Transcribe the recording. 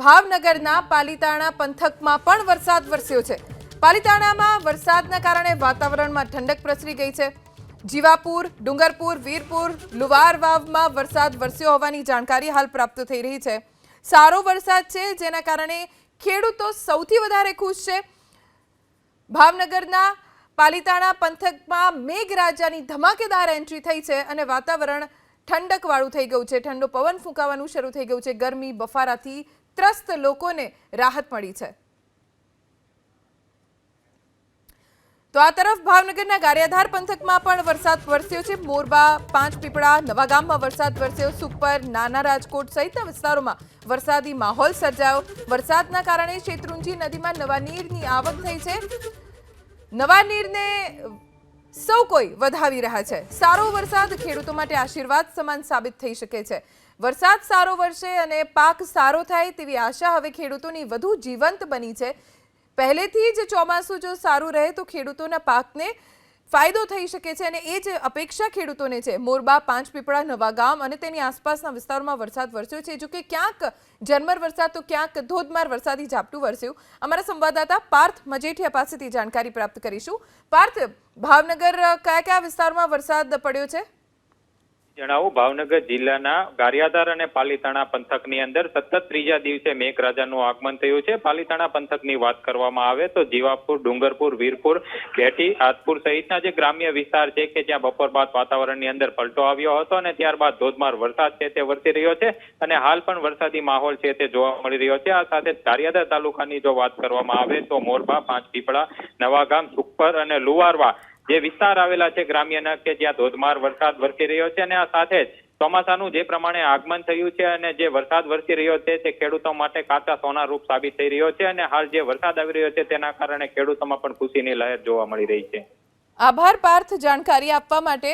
ભાવનગરના પાલિતાણા પંથકમાં પણ વરસાદ વરસ્યો છે. પાલિતાણામાં વરસાદના કારણે વાતાવરણમાં ઠંડક પ્રસરી ગઈ છે. જીવાપુર, ડુંગરપુર, વીરપુર લુવાર વાવમાં વરસાદ વરસ્યો હોવાની જાણકારી હાલ પ્રાપ્ત થઈ રહી છે. સારો વરસાદ છે, જેના કારણે ખેડૂતો સૌથી વધારે ખુશ છે. ભાવનગરના પાલિતાણા પંથકમાં મેઘરાજાની ધમાકેદાર એન્ટ્રી થઈ છે અને વાતાવરણ ઠંડકવાળું થઈ ગયું છે. ઠંડો પવન ફૂંકાવાનું શરૂ થઈ ગયું છે. ગરમી, બફારાથી ત્રસ્ત લોકોને રાહત મળી છે તો આ તરફ ભાવનગરના ગારિયાધાર પંથકમાં પણ વરસાદ વરસ્યો છે મોરબા પાંચ પીપળા નવાગામમાં વરસાદ વરસ્યો સુપર નાના રાજકોટ સહિતના વિસ્તારોમાં વરસાદી માહોલ સર્જાયો વરસાદના કારણે શેત્રુંજી નદીમાં નવા નીરની આવક થઈ છે નવા નીરને સૌ કોઈ વધાવી રહ્યા છે. સારો વરસાદ ખેડૂતો માટે આશીર્વાદ સમાન સાબિત થઈ શકે છે. વરસાદ સારો વરસે અને પાક સારો થાય તેવી આશા હવે ખેડૂતોની વધુ જીવંત બની છે. પહેલેથી જ ચોમાસું જો સારું રહે તો ખેડૂતોના પાકને ફાયદો થઈ શકે છે અને એ જ અપેક્ષા ખેડૂતોને છે. મોરબા પાંચ પીપળા નવાગામ અને તેની આસપાસના વિસ્તારોમાં વરસાદ વરસ્યો છે. જો કે ક્યાંક ઝરમર વરસાદ તો ક્યાંક ધોધમાર વરસાદી ઝાપટું વરસ્યું. અમારા સંવાદદાતા પાર્થ મજેઠિયા પાસેથી જાણકારી પ્રાપ્ત કરીશું. પાર્થ, ભાવનગર કયા કયા વિસ્તારમાં વરસાદ પડ્યો છે? જણાવું, ભાવનગર જિલ્લાના ગારિયાધાર અને પાલીતાણા પંથકની અંદર સતત ત્રીજા દિવસે મેઘરાજાનું આગમન થયું છે. પાલીતાણા પંથકની વાત કરવામાં આવે તો જીવાપુર, ડુંગરપુર, વીરપુર ઘેટી આદપુર સહિતના જે ગ્રામ્ય વિસ્તાર છે કે જ્યાં બપોર બાદ વાતાવરણની અંદર પલટો આવ્યો હતો અને ત્યારબાદ ધોધમાર વરસાદ છે તે વરસી રહ્યો છે અને હાલ પણ વરસાદી માહોલ છે તે જોવા મળી રહ્યો છે. આ સાથે ગારિયાધાર તાલુકાની જો વાત કરવામાં આવે તો મોરબા, પાંચ પીપળા, નવાગામ, સુખપર અને લુવારવા જે વિસ્તાર આવેલા છે ગ્રામ્યના કે જ્યાં ધોધમાર વરસાદ વરસી રહ્યો છે અને આ સાથે જ ચોમાસાનું જે પ્રમાણે આગમન થયું છે અને જે વરસાદ વરસી રહ્યો છે તે ખેડૂતો માટે કાચા સોના રૂપ સાબિત થઈ રહ્યો છે અને હાલ જે વરસાદ આવી રહ્યો છે તેના કારણે ખેડૂતોમાં પણ ખુશીની લહેર જોવા મળી રહી છે. આભાર પાર્થ જાણકારી આપવા માટે